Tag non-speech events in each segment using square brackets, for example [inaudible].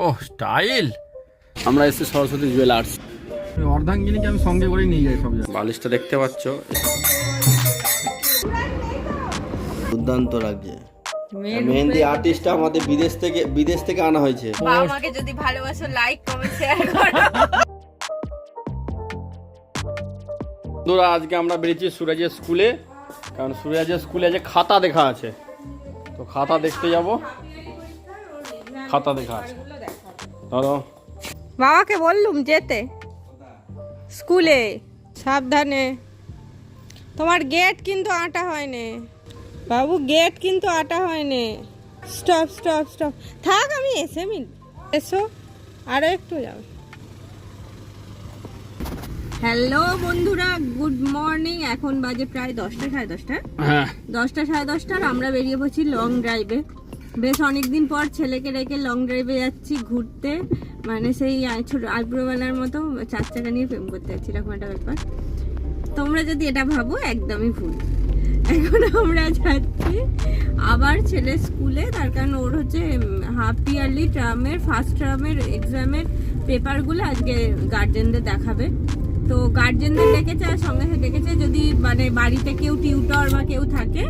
ও style. আমরা এসেছি Saraswati jewellers অর্ধাঙ্গিনীকে আমি সঙ্গে করে নিয়ে যাই সব বালিশটা দেখতে পাচ্ছ? দুর্দান্ত লাগছে। মেহেন্দি আর্টিস্টটা আমাদের বিদেশ থেকে বিদেশ থেকে আনা হয়েছে। বাবা মাকে যদি ভালোবাসো লাইক কমেন্ট শেয়ার করো। বন্ধুরা আজকে আমরা বেরিয়েছি সুরাজের স্কুলে। কারণ সুরাজের স্কুলে যে খাতা দেখা আছে। তো খাতা দেখতে যাব। খাতা দেখা আছে। ধরো বাবাকে বললুম যেতে। স্কুলে সাবধানে। তোমার গেট কিন্তু আটা হয়নি। বাবু গেট কিন্তু আটা হয়নি। স্টপ স্টপ স্টপ থাক আমি এসে মিল এসো আরও একটু যাও। হ্যালো বন্ধুরা গুড মর্নিং এখন বাজে প্রায় দশটা সাড়ে দশটা। হ্যাঁ। দশটা সাড়ে দশটার আমরা বেরিয়ে পড়ছি লং ড্রাইভে বেশ অনেকদিন পর ছেলেকে রেখে লং ড্রাইভে যাচ্ছি ঘুরতে। মানে সেই ছোট আইব্রোওয়ালার মতো চার চাকা নিয়ে প্রেম করতে যাচ্ছি, এরকম একটা ব্যাপার। তোমরা যদি এটা ভাবো, একদমই ভুল। এখন আমরা যাচ্ছি আবার ছেলে স্কুলে, তার কারণ ওর হচ্ছে হাফ ইয়ারলি টার্মের ফার্স্ট টার্মের এক্সামের পেপারগুলো আজকে গার্জেনদের দেখাবে। তো গার্জেনদের ডেকেছে আর সঙ্গে ডেকেছে, যদি মানে বাড়িতে কেউ টিউটর বা কেউ থাকে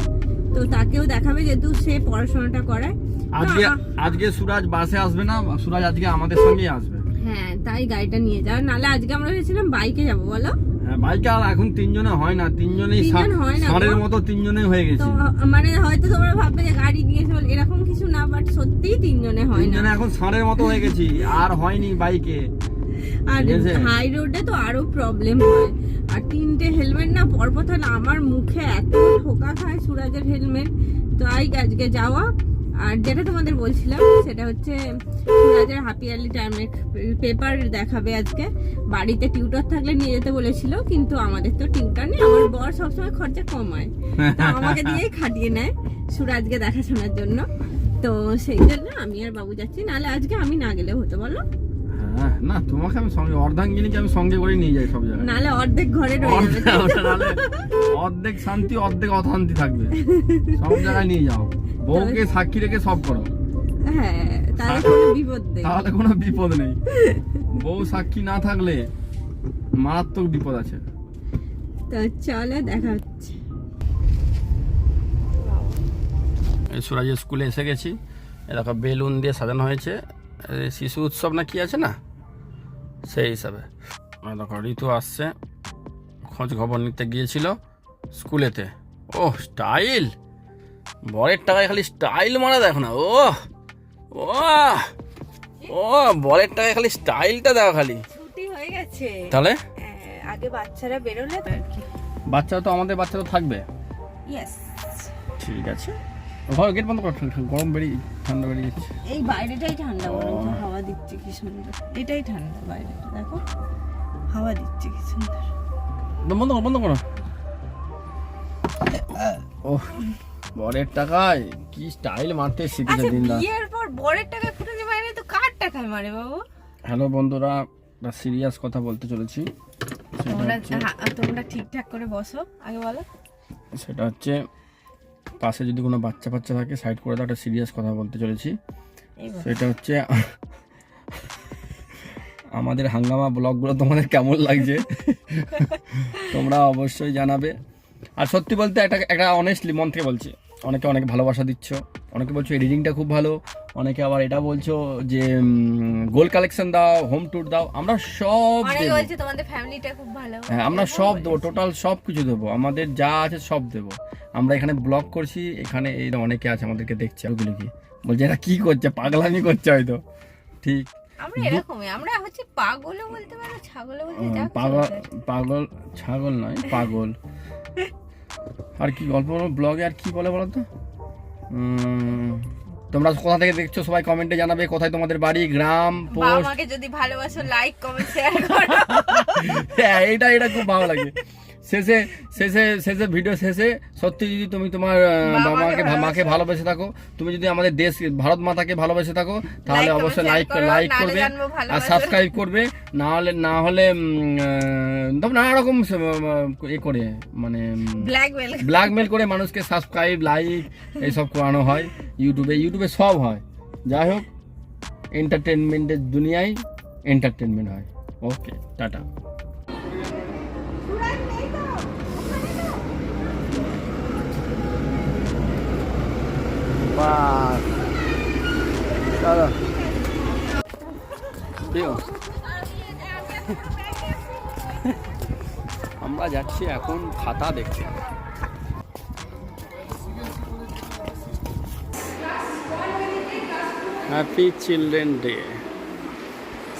তো তাকেও দেখাবে যেহেতু সে পড়াশোনাটা করায়। আজকে আজকে সুরাজ বাসে আসবে না সুরাজ আজকে আমাদের সঙ্গেই আসবে। হ্যাঁ তাই গাড়িটা নিয়ে যাও। নাহলে আজকে আমরা ভেবেছিলাম বাইকে যাব বলো। হ্যাঁ বাইকে আর এখন তিনজনে হয় না তিনজনেই হয় ষাঁড়ের মতো তিনজনেই হয়ে তো মানে হয়তো তোমরা ভাববে যে গাড়ি নিয়েছে বলে এরকম কিছু না বাট সত্যিই তিনজনে হয় না। এখন ষাঁড়ের মতো হয়ে গেছি আর হয়নি বাইকে। আর হাই রোডে তো আরও প্রবলেম হয়। আর তিনটে হেলমেট না পরপর তাহলে আমার মুখে এত ঠোকা খায় সুরাজের হেলমেট তো আই আজকে যাওয়া। আর যেটা তোমাদের বলছিলাম সেটা হচ্ছে সুরাজের হাফ ইয়ারলি টার্মের পেপার দেখাবে আজকে। বাড়িতে টিউটর থাকলে নিয়ে যেতে বলেছিল কিন্তু আমাদের তো টিউটর নেই। আমার বর সবসময় খরচা কমায়। তো আমাকে দিয়েই খাটিয়ে নেয় সুরাজকে দেখাশোনার জন্য। তো সেই জন্য আমি আর বাবু যাচ্ছি। নাহলে আজকে আমি না গেলে হতো বলো। হ্যাঁ না তোমাকে আমি সঙ্গে অর্ধাঙ্গিনীকে আমি সঙ্গে করে নিয়ে যাই সব জায়গায়। নাহলে অর্ধেক ঘরে রয়ে যাবে। অর্ধেক- শান্তি অর্ধেক অশান্তি থাকবে। সব জায়গায় নিয়ে যাও। বউকে সাক্ষী রেখে সব করো। হ্যাঁ তাহলে কোনো বিপদ নেই। তাহলে কোনো বিপদ নেই। বউ সাক্ষী না থাকলে মারাত্মক বিপদ আছে। তো চলে দেখা হচ্ছে। এই সুরাজের স্কুলে এসে গেছি। এ দেখো বেলুন দিয়ে সাজানো হয়েছে। শিশু উৎসব না কি আছে না? সেই হিসাবে। আর দেখো ঋতু আসছে খোঁজ খবর নিতে গিয়েছিল স্কুলেতে। ও স্টাইল বরের টাকায় খালি স্টাইল মারা দেখো না ও ও ও বরের টাকায় খালি স্টাইলটা দেখো খালি। ছুটি হয়ে গেছে। তাহলে? আগে বাচ্চারা বেরোলে বাচ্চা তো আমাদের বাচ্চা তো থাকবে? ইয়েস ঠিক আছে। ঘর গেট বন্ধ কর গরম বেরিয়ে ঠান্ডা বেরিয়ে যাচ্ছে এই বাইরেটাই ঠান্ডা বরঞ্চ হাওয়া দিচ্ছে কি সুন্দর এটাই ঠান্ডা বাইরেটা দেখো হাওয়া দিচ্ছে কি সুন্দর বন্ধ করো বন্ধ করো। ও বরের টাকায় কি স্টাইল মারতে শিখেছে আচ্ছা দিনদা বিয়ের পর বরের টাকায় ফুটাতে পারে তো কার টাকায় মারে বাবু? হ্যালো বন্ধুরা সিরিয়াস কথা বলতে চলেছি। তোমরা তোমরা ঠিকঠাক করে বসো আগে বলো। সেটা হচ্ছে পাশে যদি কোনো বাচ্চা বাচ্চা থাকে সাইড করে দাও একটা সিরিয়াস কথা বলতে চলেছি। সেটা হচ্ছে আমাদের হাঙ্গামা ব্লগগুলো তোমাদের কেমন লাগছে? [laughs] তোমরা অবশ্যই জানাবে। আর সত্যি বলতে একটা একটা অনেস্টলি মন থেকে বলছি অনেকে অনেক ভালোবাসা দিচ্ছ অনেকে বলছো এডিটিংটা খুব ভালো অনেকে আবার এটা বলছো যে গোল কালেকশন দাও হোম ট্যুর দাও আমরা সব দেবো। বলছে তোমাদের ফ্যামিলিটা খুব ভালো। হ্যাঁ আমরা সব দেবো টোটাল সব কিছু দেবো আমাদের যা আছে সব দেবো। আমরা এখানে ব্লগ করছি এখানে এই অনেকে আছে আমাদেরকে দেখছে ওগুলো কি? বলছে এরা কি করছে? পাগলামি করছে হয়তো। ঠিক। আমরা এরকমই আমরা হচ্ছে পাগলও বলতে পারো ছাগলও বলতে পাগল পাগল ছাগল নয় পাগল। আর কি গল্প ব্লগে আর কি বলে বলো তো? তোমরা কোথা থেকে দেখছ? সবাই কমেন্টে জানাবে কোথায় তোমাদের বাড়ি গ্রাম পোস্ট আমাকে যদি ভালোবাসো লাইক কমেন্ট শেয়ার করো। [laughs] হ্যাঁ এটা এটা খুব ভালো লাগে। শেষে শেষে শেষে ভিডিও শেষে সত্যি যদি তুমি তোমার আহ, বাবা বাবা মাকে মাকে ভালোবেসে থাকো তুমি যদি আমাদের দেশ ভারত মাতাকে ভালোবেসে থাকো তাহলে অবশ্যই লাইক লাইক করবে আর সাবস্ক্রাইব করবে না হলে না হলে তবে নানা রকম এ করে মানে ব্ল্যাকমেল ব্ল্যাকমেল করে মানুষকে সাবস্ক্রাইব লাইক এইসব করানো হয় ইউটিউবে ইউটিউবে সব হয়। যাই হোক এন্টারটেনমেন্টের দুনিয়ায় এন্টারটেনমেন্ট হয়। ওকে টাটা। বাস চলো। আমরা যাচ্ছি এখন খাতা দেখতে। হ্যাপি চিলড্রেন ডে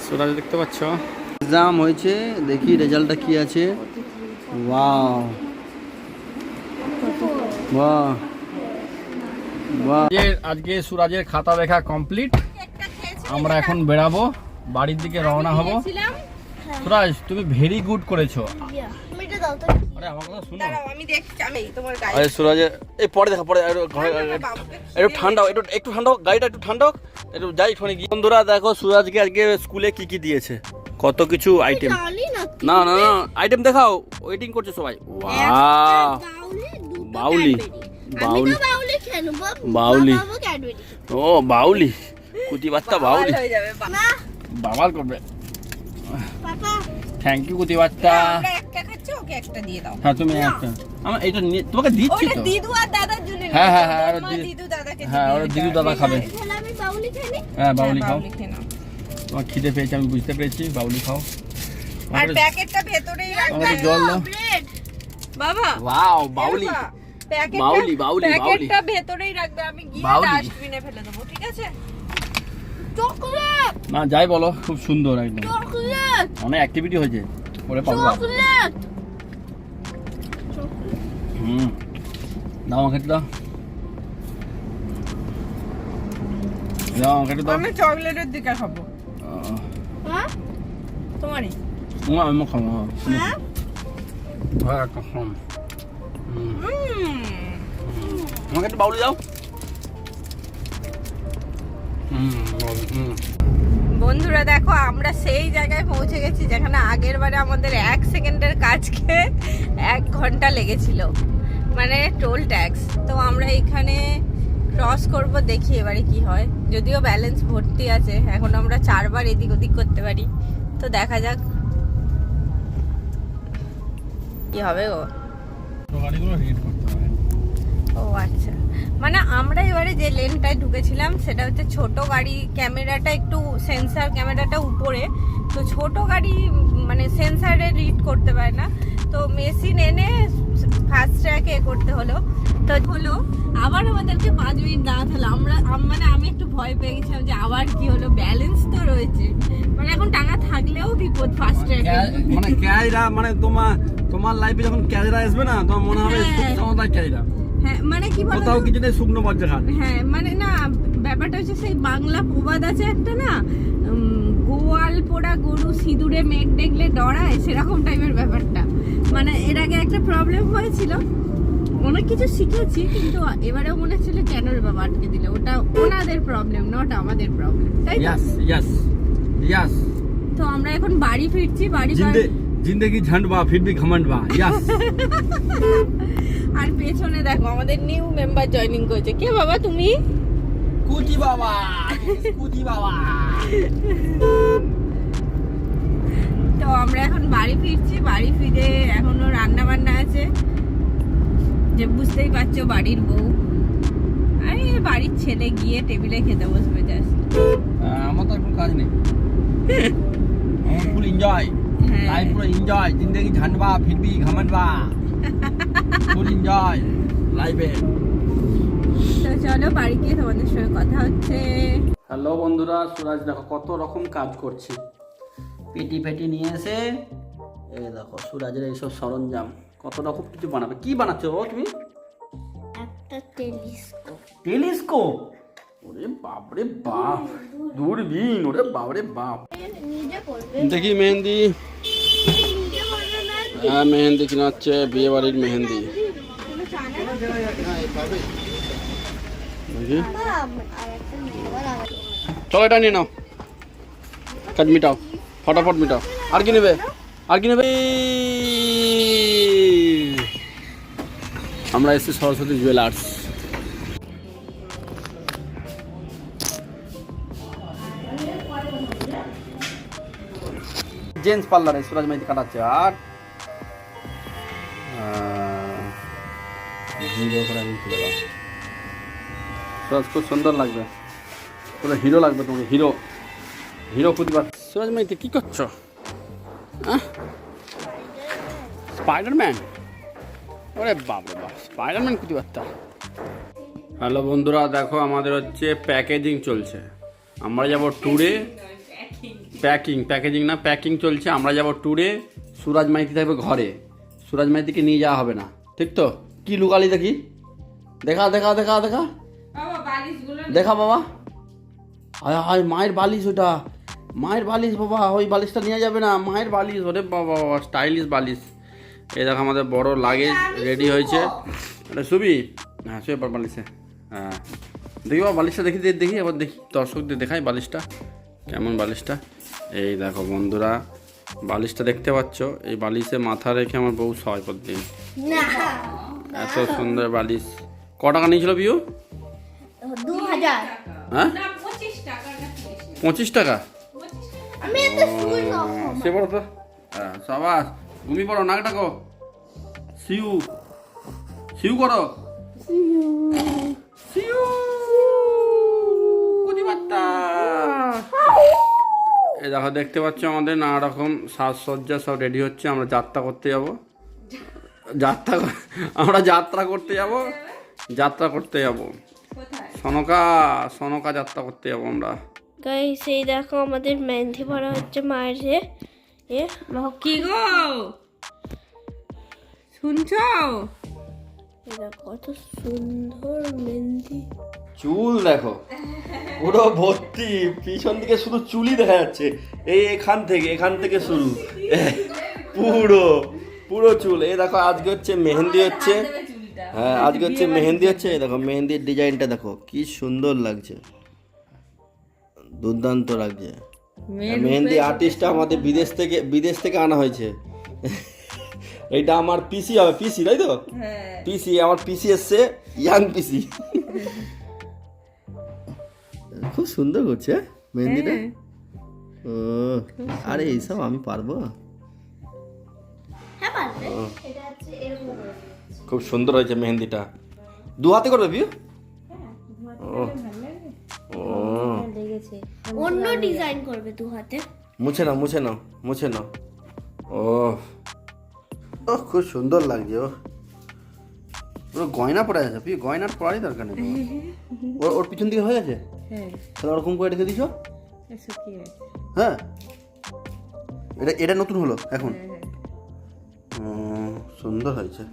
সুরাজ দেখতে পাচ্ছ? এক্সাম হয়েছে, দেখি রেজাল্টটা কি আছে। ওয়াও। বাহ আজকে সুরাজের খাতা দেখা কমপ্লিট আমরা এখন বেরাবো বাড়ির দিকে রওনা হব। সুরাজ তুমি ভেরি গুড করেছ। আরে আমার কথা শুনো। আমি দেখছি আমি তোমার গাড়ি। আরে সুরাজের এই পরে দেখা পরে একটু একটু ঠান্ডা একটু একটু ঠান্ডা হোক, গাড়িটা একটু ঠান্ডা হোক একটু যাই ওখানে গিয়ে। বন্ধুরা দেখো সুরাজকে আজকে স্কুলে কি কি দিয়েছে? কত কিছু আইটেম না না না আইটেম দেখাও ওয়েটিং করছে সবাই। বাউলি। বাউলি। বাউলি ও বাউলি কুতি বাচ্চা বাউলি হয়ে বাবার করবে। থ্যাংক ইউ কুতি বাচ্চা। হ্যাঁ তুমি একটা। আমার এটা নিয়ে- তোমাকে দিচ্ছি তো। দিদু আর দাদার জন্য হ্যাঁ, হ্যাঁ, হ্যাঁ, দিদু দাদাকে হ্যাঁ ওরা দিদু দাদা খাবে। হ্যাঁ বাউলি হ্যাঁ, খাও। তোমার খিদে পেয়েছে আমি বুঝতে পেরেছি বাউলি খাও। আর প্যাকেটটা ভেতরেই রাখবে জল দাও। বাবা। ওয়াও বাউলি বাউলি, বাউলি, বাউলি। প্যাকেটটা ভেতরেই রাখবে আমি গিয়ে ডাস্টবিনে ফেলে দেবো ঠিক আছে? না যাই বলো খুব সুন্দর একদম। অনেক অ্যাক্টিভিটি হয়েছে ওরে পাবো হুম দাও আমাকে দাও। দাও আমাকে দাও। আমি চকলেটের দিকে খাব। আহ, তোমারই? ও, আমি খাব হ্যাঁ। হ্যাঁ? খাম হুম আমাকে একটু বাউলি দাও। হুম বাউলি, হুম বন্ধুরা দেখো আমরা সেই জায়গায় পৌঁছে গেছি যেখানে আগের বারে আমাদের এক সেকেন্ডের কাজকে এক ঘণ্টা লেগেছিল। মানে টোল ট্যাক্স। তো আমরা এখানে ক্রস করব দেখি এবারে কি হয়। যদিও ব্যালেন্স ভর্তি আছে এখন আমরা চারবার এদিক ওদিক করতে পারি। তো দেখা যাক। কি হবে গো? তো গাড়িগুলো রিড করতে হবে। ও আচ্ছা। মানে আমরা এবারে যে লেনটায় ঢুকেছিলাম সেটা হচ্ছে ছোট গাড়ি ক্যামেরাটা একটু সেন্সার ক্যামেরাটা উপরে। তো ছোট গাড়ি মানে সেন্সারে রিড করতে পারে না। তো মেশিন এনে ফাস্ট ট্র্যাক এ করতে হলো। তো হলো আবার আমাদেরকে পাঁচ মিনিট দাঁড়াতে হলো। আমরা মানে আমি একটু ভয় পেয়ে গেছিলাম যে আবার কি হলো ব্যালেন্স তো রয়েছে। মানে এখন টাকা থাকলেও বিপদ ফাস্ট ট্র্যাক মানে ক্যারিরা মানে তোমার তোমার লাইফে যখন ক্যারিরা আসবে না তোমার মনে হবে হ্যাঁ। সমতার হ্যাঁ মানে কি হ্যাঁ মানে না ব্যাপারটা হচ্ছে সেই বাংলা প্রবাদ আছে একটা না গোয়াল পোড়া গরু সিঁদুরে মেঘ দেখলে সেরকম টাইপের ব্যাপারটা। মানে এর আগে একটা প্রবলেম হয়েছিল। অনেক কিছু শিখেছি কিন্তু এবারেও মনে আটকে দিলে? ওটা ওনাদের প্রবলেম আমাদের প্রবলেম তাই ইয়াস ইয়াস তো আমরা এখন বাড়ি ফিরছি বাড়ি জিন্দগি ঝান্ড বা ফির ভি ঘমন্ড বা ইয়াস আর পেছনে দেখো আমাদের নিউ মেম্বার জয়েনিং করেছে। কে বাবা তুমি? কুটি বাবা কুটি বাবা। তো আমরা এখন বাড়ি ফিরছি বাড়ি ফিরে এখনও রান্না বান্না আছে। যে বুঝতেই পারছ বাড়ির বউ। আরে বাড়ির ছেলে গিয়ে টেবিলে খেতে বসবে জাস্ট আমার তো এখন কাজ নেই। [laughs] ফুল এনজয় লাইফ পুরো এনজয় জিন্দগি ঝানবা ফিরবি ঘামানবা ফুল এনজয় লাইফে তো চলো বাড়ি গিয়ে তোমাদের সঙ্গে কথা হচ্ছে হ্যালো বন্ধুরা সুরাজ দেখো কত রকম কাজ করছি পেটি পেটি নিয়ে এসে এই দেখো সুরাজের এইসব সরঞ্জাম কত রকম কিছু বানাবে কি বানাচ্ছো ও তুমি একটা টেলিস্কোপ টেলিস্কোপ ওরে বাপরে বাপ দূরবীন ওরে বাপরে বাপ দেখি মেহেন্দি। নিজে করবে না হ্যাঁ মেহেন্দি কিনা হচ্ছে বিয়ে বাড়ির মেহেন্দি চলো এটা নিয়ে নাও। কাজ মিটাও ফটাফট মিটাও। আর কি নেবে? আর কি নেবে? আমরা এসেছি সরস্বতী জুয়েলার্স জেন্টস পার্লারে সুরাজ মাইতি কাটাচ্ছে আর? সুরাজ খুব সুন্দর লাগবে। পুরো হিরো লাগবে তোমাকে হিরো। হিরো প্রতিভা সুরাজ মাইতি কি করছ? স্পাইডারম্যান ওরে বাপ রে বাপ স্পাইডারম্যান প্রতিবাদটা হ্যালো বন্ধুরা দেখো আমাদের হচ্ছে প্যাকেজিং চলছে। আমরা যাব ট্যুরে প্যাকিং প্যাকেজিং না প্যাকিং চলছে। আমরা যাব ট্যুরে সুরাজ মাইতি থাকবে ঘরে। সুরাজ মাইতিকে নিয়ে যাওয়া হবে না। ঠিক তো? কি লুকালি দেখি? দেখা দেখা দেখা দেখা। দেখা বাবা। আয় আয় মায়ের বালিশ ওটা। মায়ের বালিশ বাবা ওই বালিশটা নিয়ে যাবে না। মায়ের বালিশ ওরে বাবা বাবা স্টাইলিশ বালিশ। এই দেখো আমাদের বড় লাগেজ রেডি হয়েছে। এটা শুবি? হ্যাঁ শুয়ে বালিশে। হ্যাঁ। দেখি বাবা বালিশটা দেখি দেখি আবার দেখি। দর্শকদের দেখাই বালিশটা। কেমন বালিশটা? এই দেখো বন্ধুরা বালিশটা দেখতে পাচ্ছ? এই বালিশে মাথা রেখে আমার বউ সয় প্রতিদিন। এত সুন্দর বালিশ। ক টাকা নিয়েছিল বিউ হ্যাঁ? পঁচিশ টাকা সে পড়ো তো? হ্যাঁ সাবাস ঘুমিয়ে পড়ো নাক ডাকো সিউ। সিউ করো সিউ কুচিবাত্তা এই দেখো দেখতে পাচ্ছ আমাদের নানা রকম সাজসজ্জা সব রেডি হচ্ছে। আমরা যাত্রা করতে যাব। যাত্রা আমরা যাত্রা করতে যাব। যাত্রা করতে যাব। সনকা সনকা যাত্রা করতে যাব আমরা। গাইস সেই দেখো আমাদের মেহেন্দি পড়া হচ্ছে মায়ের এ কি গো? শুনছো? এই দেখো কত সুন্দর মেহেন্দি। চুল দেখো। পুরো ভর্তি। পিছন দিকে শুধু চুলই দেখা যাচ্ছে। এই এখান থেকে এখান থেকে শুরু। পুরো পুরো চুল। এই দেখো আজকে হচ্ছে মেহেন্দি হচ্ছে। হ্যাঁ আজকে হচ্ছে মেহেন্দি হচ্ছে। এই দেখো মেহেন্দির ডিজাইনটা দেখো। কি সুন্দর লাগছে। দুর্দান্ত লাগছে। মেহেন্দি আর্টিস্টটা আমাদের বিদেশ থেকে বিদেশ থেকে আনা হয়েছে। এইটা আমার পিসি হবে পিসি তাই তো? হ্যাঁ। পিসি আমার পিসি এসছে ইয়াং পিসি। খুব সুন্দর করছে হ্যাঁ, মেহেন্দিটা? ও আরে এইসব আমি পারব? হ্যাঁ খুব সুন্দর হয়েছে মেহেন্দিটা। দু হাতে করবে বিউ অন্য ডিজাইন করবে দু হাতে। মুছে নাও মুছে নাও মুছে নাও। ও। ও খুব সুন্দর লাগছে ও। পুরো গয়না পরে আছে গয়নার পরারই দরকার নেই। ওর ওর পিছন দিকে হয়ে গেছে? হ্যাঁ তাহলে ওরকম করে রেখে দিছো? হ্যাঁ? এটা এটা নতুন হলো এখন? সুন্দর হয়েছে।